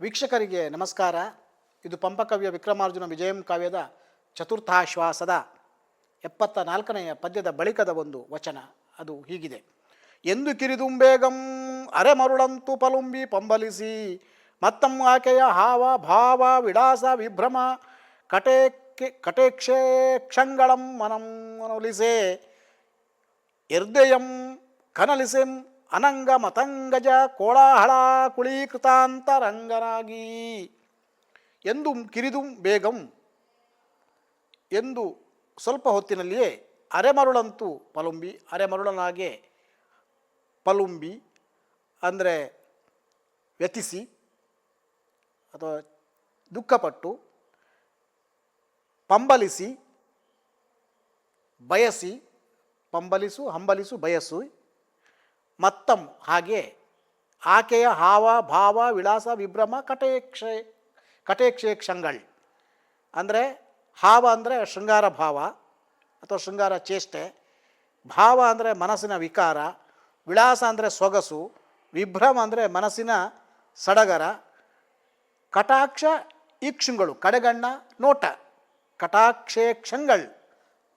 ವೀಕ್ಷಕರಿಗೆ ನಮಸ್ಕಾರ. ಇದು ಪಂಪಕವ್ಯ ವಿಕ್ರಮಾರ್ಜುನ ವಿಜಯಂ ಕಾವ್ಯದ ಚತುರ್ಥಾಶ್ವಾಸದ ಎಪ್ಪತ್ತ ನಾಲ್ಕನೆಯ ಪದ್ಯದ ಬಳಿಕದ ಒಂದು ವಚನ. ಅದು ಹೀಗಿದೆ. ಎಂದು ಕಿರಿದುಂಬೇಗಂ ಅರೆಮರುಳಂತು ಪಲುಂಬಿ ಪಂಬಲಿಸಿ, ಮತ್ತಂ ಆಕೆಯ ಹಾವ, ಭಾವ, ವಿಳಾಸ, ವಿಭ್ರಮ ಕಟೇಕ್ಕೆ ಕಟೇಕ್ಷೇ ಕ್ಷಂಗಳಂ ಮನಂ ಮನೊಲಿಸೆ ಇರ್ದಯಂ ಕನಲಿಸೆಂ ಅನಂಗ ಮತಂಗಜ ಕೋಳಾಹಳ ಕುಳೀಕೃತಾಂತರಂಗನಾಗಿ. ಎಂದು ಕಿರಿದು ಬೇಗಂ ಎಂದು ಸ್ವಲ್ಪ ಹೊತ್ತಿನಲ್ಲಿಯೇ ಅರೆಮರುಳಂತೂ ಪಲುಂಬಿ, ಅರೆಮರುಳನಾಗೆ ಪಲುಂಬಿ ಅಂದರೆ ವ್ಯತಿಸಿ ಅಥವಾ ದುಃಖಪಟ್ಟು, ಪಂಬಲಿಸಿ, ಬಯಸಿ, ಪಂಬಲಿಸು, ಹಂಬಲಿಸು, ಬಯಸು ಮತ್ತಂ ಹಾಗೆ ಆಕೆಯ ಹಾವ, ಭಾವ, ವಿಳಾಸ, ವಿಭ್ರಮ, ಕಟೇಕ್ಷೆ ಕಟೇಕ್ಷೆ ಕ್ಷಂಗಳ್ ಅಂದರೆ ಹಾವ ಅಂದರೆ ಶೃಂಗಾರ ಭಾವ ಅಥವಾ ಶೃಂಗಾರ ಚೇಷ್ಟೆ. ಭಾವ ಅಂದರೆ ಮನಸ್ಸಿನ ವಿಕಾರ. ವಿಳಾಸ ಅಂದರೆ ಸೊಗಸು. ವಿಭ್ರಮ ಅಂದರೆ ಮನಸ್ಸಿನ ಸಡಗರ. ಕಟಾಕ್ಷ ಈಕ್ಷುಗಳು ಕಡೆಗಣ್ಣ, ನೋಟ. ಕಟಾಕ್ಷೇಕ್ಷಂಗಳ್.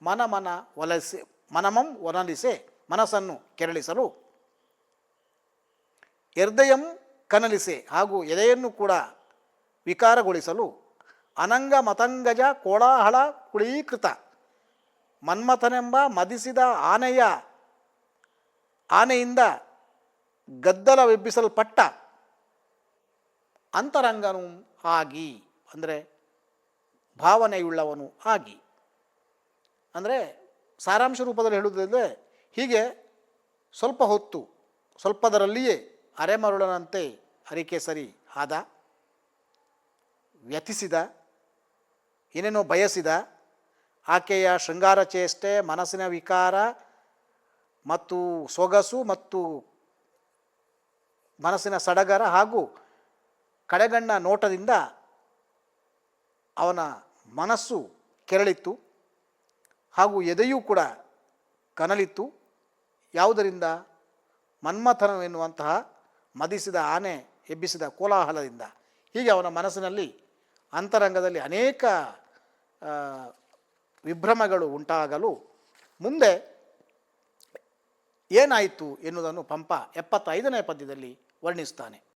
ಮನ ಮನ ಒಲಸಿ, ಮನಮಂ ಒನಲಿಸೆ, ಮನಸ್ಸನ್ನು ಕೆರಳಿಸಲು. ಎರ್ದಯಂ ಕನಲಿಸೆ ಹಾಗೂ ಎದೆಯನ್ನು ಕೂಡ ವಿಕಾರಗೊಳಿಸಲು ಅನಂಗ ಮತಂಗಜ ಕೋಳಾಹಳ ಕುಳೀಕೃತ. ಮನ್ಮಥನೆಂಬ ಮದಿಸಿದ ಆನೆಯ ಆನೆಯಿಂದ ಗದ್ದಲವೆಬ್ಬಿಸಲ್ಪಟ್ಟ ಅಂತರಂಗನು ಆಗಿ, ಅಂದರೆ ಭಾವನೆಯುಳ್ಳವನು ಆಗಿ. ಅಂದರೆ ಸಾರಾಂಶ ರೂಪದಲ್ಲಿ ಹೇಳುವುದಿದ್ರೆ ಹೀಗೆ ಸ್ವಲ್ಪ ಹೊತ್ತು, ಸ್ವಲ್ಪದರಲ್ಲಿಯೇ ಅರೆಮರುಳನಂತೆ ಅರಿಕೆ ಸರಿ ಆದ ವ್ಯತಿಸಿದ ಏನೇನೋ ಬಯಸಿದ, ಆಕೆಯ ಶೃಂಗಾರ ಚೇಷ್ಟೆ ಮನಸ್ಸಿನ ವಿಕಾರ ಮತ್ತು ಸೊಗಸು ಮತ್ತು ಮನಸ್ಸಿನ ಸಡಗರ ಹಾಗೂ ಕಡೆಗಣ್ಣ ನೋಟದಿಂದ ಅವನ ಮನಸ್ಸು ಕೆರಳಿತ್ತು ಹಾಗೂ ಎದೆಯೂ ಕೂಡ ಕನಲಿತ್ತು. ಯಾವುದರಿಂದ? ಮನ್ಮಥನ ಎನ್ನುವಂತಹ ಮದಿಸಿದ ಆನೆ, ಎಬ್ಬಿಸಿದ ಕೋಲಾಹಲದಿಂದ. ಹೀಗೆ ಅವನ ಮನಸ್ಸಿನಲ್ಲಿ ಅಂತರಂಗದಲ್ಲಿ ಅನೇಕ ವಿಭ್ರಮಗಳು ಉಂಟಾಗಲು ಮುಂದೆ ಏನಾಯಿತು ಎನ್ನುವುದನ್ನು ಪಂಪ ಎಪ್ಪತ್ತೈದನೇ ಪದ್ಯದಲ್ಲಿ ವರ್ಣಿಸ್ತಾನೆ.